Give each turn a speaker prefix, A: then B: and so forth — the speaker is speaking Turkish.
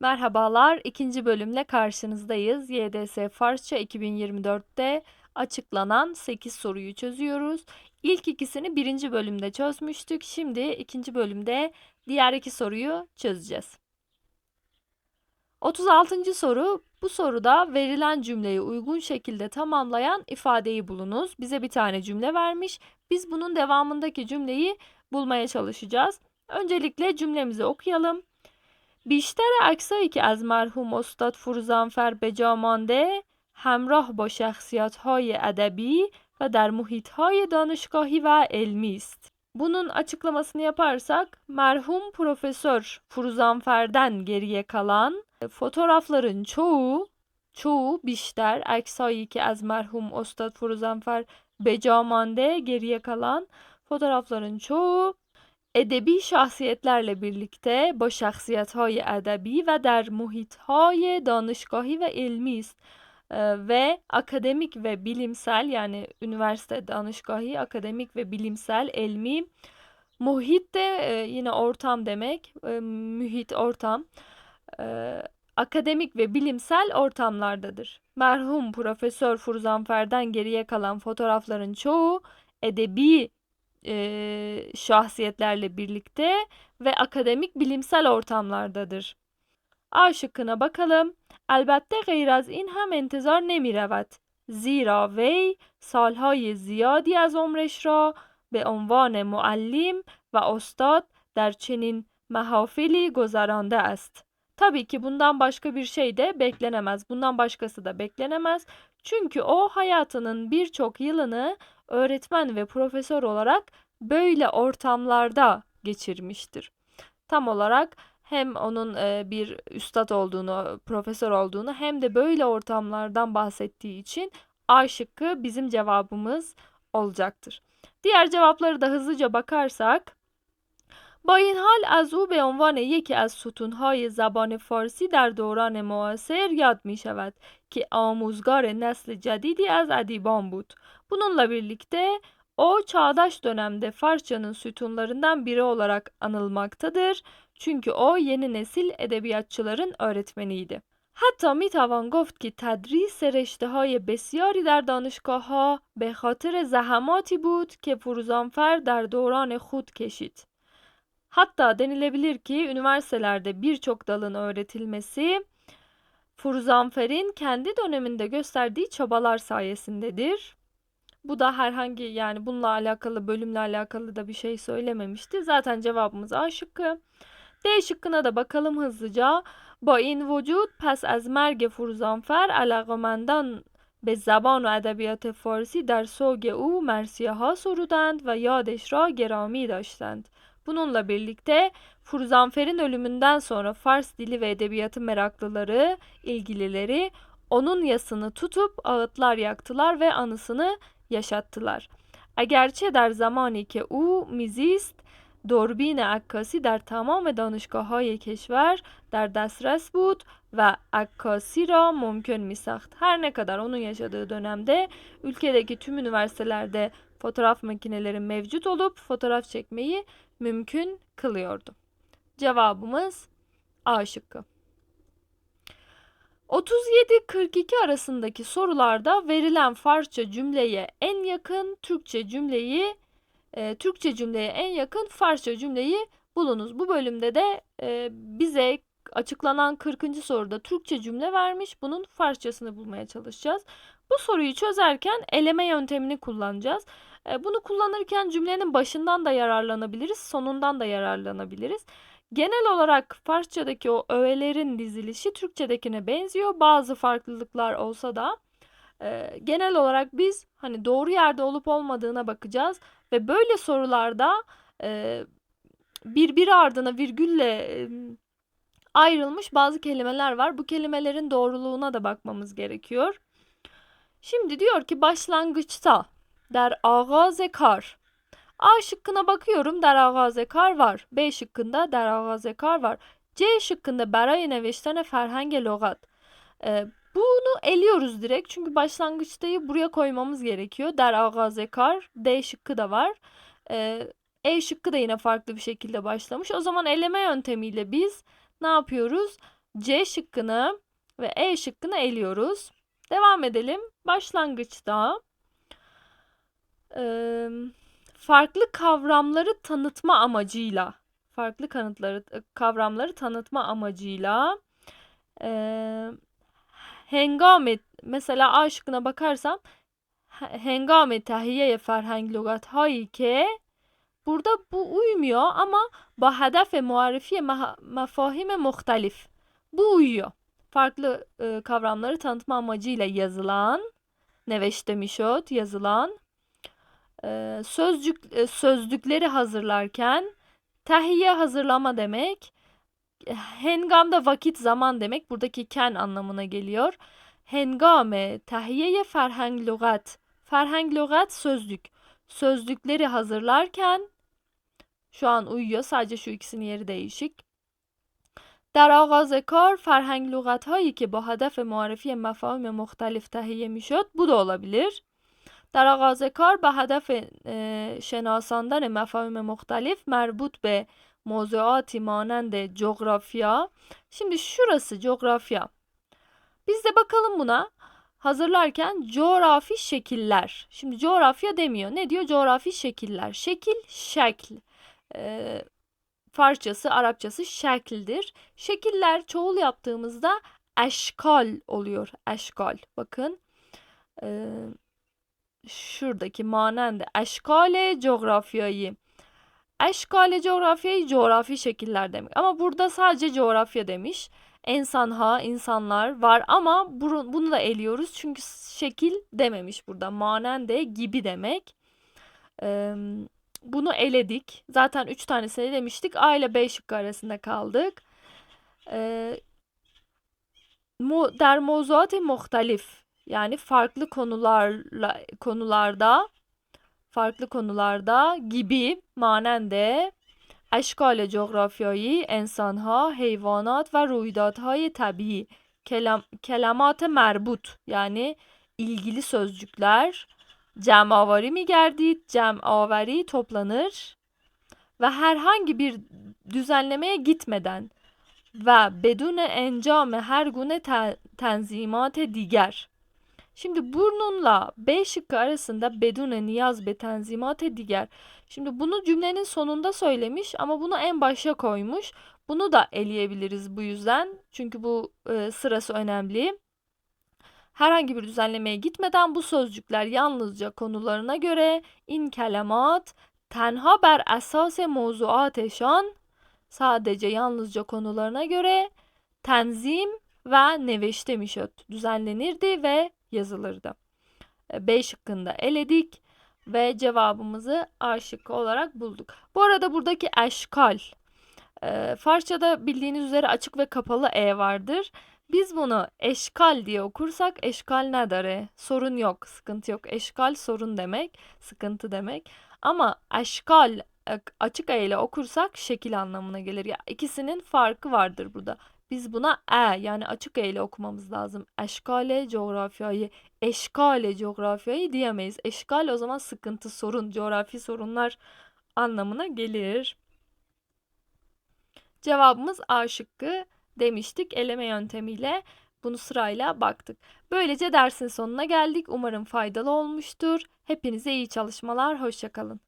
A: Merhabalar, ikinci bölümle karşınızdayız. YDS Farsça 2024'te açıklanan 8 soruyu çözüyoruz. İlk ikisini birinci bölümde çözmüştük. Şimdi ikinci bölümde diğer iki soruyu çözeceğiz. 36. soru. Bu soruda verilen cümleyi uygun şekilde tamamlayan ifadeyi bulunuz. Bize bir tane cümle vermiş. Biz bunun devamındaki cümleyi bulmaya çalışacağız. Öncelikle cümlemizi okuyalım. بیشتر عکسایی که از مرحوم استاد فروزانفر به جا مانده همراه با شخصیت‌های ادبی و در محیط‌های دانشگاهی و علمی است. Bunun açıklamasını yaparsak merhum Profesör Furuzanfer'den geriye kalan fotoğrafların çoğu çoğu که از مرحوم استاد فروزانفر به جا مانده geriye kalan fotoğrafların çoğu edebi şahsiyetlerle birlikte با شخصیت‌های ادبی و در محیط‌های دانشگاهی ve ilmi است. Ee, ve akademik ve bilimsel yani üniversite danışgahi akademik ve bilimsel ilmi muhit de e, yine ortam demek e, mühit ortam e, akademik ve bilimsel ortamlardadır. Merhum Profesör Furuzanfer'den geriye kalan fotoğrafların çoğu edebi e, şahsiyetlerle birlikte ve akademik bilimsel ortamlardadır. A şıkkına bakalım. البته غیر از این هم انتظار نمی رود. زیرا وی سالهای زیادی از عمرش را به عنوان معلم و استاد در چنین محافلی گذرانده است. Tabii ki bundan başka bir şey de beklenemez. Bundan başkası da beklenemez. Çünkü o hayatının birçok yılını öğretmen ve profesör olarak böyle ortamlarda geçirmiştir. Tam olarak hem onun e, bir üstad olduğunu, profesör olduğunu hem de böyle ortamlardan bahsettiği için A şıkkı bizim cevabımız olacaktır. Diğer cevapları da hızlıca bakarsak با این حال از او به عنوان یکی از ستونهای زبان فارسی در دوران معاصر یاد می شود که آموزگار نسل جدیدی از ادیبان بود. Bununla birlikte o çağdaş dönemde Farsçanın sütunlarından biri olarak anılmaktadır. Çünkü o yeni nesil edebiyatçıların öğretmeniydi. حتی می توان گفت که تدریس رشته های بسیاری در دانشگاه ها به خاطر زحماتی بود که فروزانفر در دوران خود کشید. Hatta denilebilir ki üniversitelerde birçok dalın öğretilmesi Furuzanfer'in kendi döneminde gösterdiği çabalar sayesindedir. Bu da herhangi yani bununla alakalı bölümle alakalı da bir şey söylememişti. Zaten cevabımız A şıkkı. D şıkkına da bakalım hızlıca. با این وجود پس از مرگ فروزانفر علاقمندان به زبان و ادبیات فارسی در سوگ او مرسیه ها سرودند و یادش را گرامی داشتند. Bununla birlikte Furzanfer'in ölümünden sonra Fars dili ve edebiyatı meraklıları, ilgilileri onun yasını tutup ağıtlar yaktılar ve anısını yaşattılar. A der zamani ke u mizist دوربین عکاسی در تمام دانشگاه های کشور در دسترس بود و عکاسی را ممکن می ساخت. Her ne kadar onun yaşadığı dönemde ülkedeki tüm üniversitelerde fotoğraf makineleri mevcut olup fotoğraf çekmeyi mümkün kılıyordu. Cevabımız A şıkkı. 37-42 arasındaki sorularda verilen Farsça cümleye en yakın Türkçe cümleyi e, Türkçe cümleye en yakın Farsça cümleyi bulunuz. Bu bölümde de e, bize açıklanan 40. soruda Türkçe cümle vermiş. Bunun Farsçasını bulmaya çalışacağız. Bu soruyu çözerken eleme yöntemini kullanacağız. E, bunu kullanırken cümlenin başından da yararlanabiliriz, sonundan da yararlanabiliriz. Genel olarak Farsçadaki o öğelerin dizilişi Türkçedekine benziyor. Bazı farklılıklar olsa da e, genel olarak biz hani doğru yerde olup olmadığına bakacağız ve böyle sorularda e, birbiri ardına virgülle e, ayrılmış bazı kelimeler var. Bu kelimelerin doğruluğuna da bakmamız gerekiyor. Şimdi diyor ki başlangıçta der ağaz kar. A şıkkına bakıyorum der ağaz kar var. B şıkkında der ağaz kar var. C şıkkında برای نوشتن فرهنگ لغات. bunu eliyoruz direkt çünkü başlangıçtayı buraya koymamız gerekiyor. Der ağaz kar. D şıkkı da var. Ee, e şıkkı da yine farklı bir şekilde başlamış. O zaman eleme yöntemiyle biz ne yapıyoruz? C şıkkını ve E şıkkını eliyoruz. Devam edelim. Başlangıçta eee, farklı kavramları tanıtma amacıyla farklı kanıtları kavramları tanıtma amacıyla eee hengame mesela A şıkkına bakarsam he- hengame tehiyye ferheng lügathayi ki burada bu uymuyor ama ba hedef muarifi mefahim muhtelif. Bu uyuyor. Farklı e, kavramları tanıtma amacıyla yazılan neveşte mişot yazılan e, sözcük e, sözlükleri hazırlarken tahiyye hazırlama demek hengamda vakit zaman demek buradaki ken anlamına geliyor. Hengame tahiyye ferheng lügat ferheng lügat sözlük sözlükleri hazırlarken şu an uyuyor sadece şu ikisinin yeri değişik. در آغاز کار فرهنگ لغت هایی که با هدف معرفی مفاهیم مختلف تهیه می شد bu da olabilir. در آغاز کار به هدف اه، شناساندن مفاهیم مختلف مربوط به Mozuati manen coğrafya. Şimdi şurası coğrafya. Biz de bakalım buna. Hazırlarken coğrafi şekiller. Şimdi coğrafya demiyor. Ne diyor? Coğrafi şekiller. Şekil, şekl. Ee, Farsçası, Arapçası şekildir. Şekiller çoğul yaptığımızda eşkal oluyor. Eşkal. Bakın. Ee, şuradaki manen de eşkale coğrafyayı. Eşkale coğrafyayı coğrafi şekiller demek. Ama burada sadece coğrafya demiş. İnsanha, insanlar var ama bunu, da eliyoruz. Çünkü şekil dememiş burada. Manende gibi demek. Bunu eledik. Zaten 3 tanesini demiştik. A ile B şıkkı arasında kaldık. Ee, der muhtelif yani farklı konularla konularda farklı konularda gibi manende اشکال coğrafyayı, ensanha, hayvanat ve ruydadهای tabii kelam, kelamat merbut yani ilgili sözcükler cemavari mi gerdid? Cemavari toplanır ve herhangi bir düzenlemeye gitmeden ve bedune encam her gune te- tenzimat diger. Şimdi burnunla B şıkkı arasında bedune niyaz be tenzimat diger. Şimdi bunu cümlenin sonunda söylemiş ama bunu en başa koymuş. Bunu da eleyebiliriz bu yüzden. Çünkü bu e, sırası önemli. Herhangi bir düzenlemeye gitmeden bu sözcükler yalnızca konularına göre in kelimat tenha ber esas mevzuatşan sadece yalnızca konularına göre tenzim ve neveşte mişöt düzenlenirdi ve yazılırdı. E, B şıkkında eledik ve cevabımızı A şıkkı olarak bulduk. Bu arada buradaki eşkal e, Farsçada bildiğiniz üzere açık ve kapalı E vardır. Biz bunu eşkal diye okursak eşkal ne dere? Sorun yok, sıkıntı yok. Eşkal sorun demek, sıkıntı demek. Ama eşkal e, açık e ile okursak şekil anlamına gelir. Ya ikisinin farkı vardır burada. Biz buna e yani açık e ile okumamız lazım. Eşkale coğrafyayı, eşkale coğrafyayı diyemeyiz. Eşkal o zaman sıkıntı, sorun, coğrafi sorunlar anlamına gelir. Cevabımız A şıkkı demiştik. Eleme yöntemiyle bunu sırayla baktık. Böylece dersin sonuna geldik. Umarım faydalı olmuştur. Hepinize iyi çalışmalar. Hoşçakalın.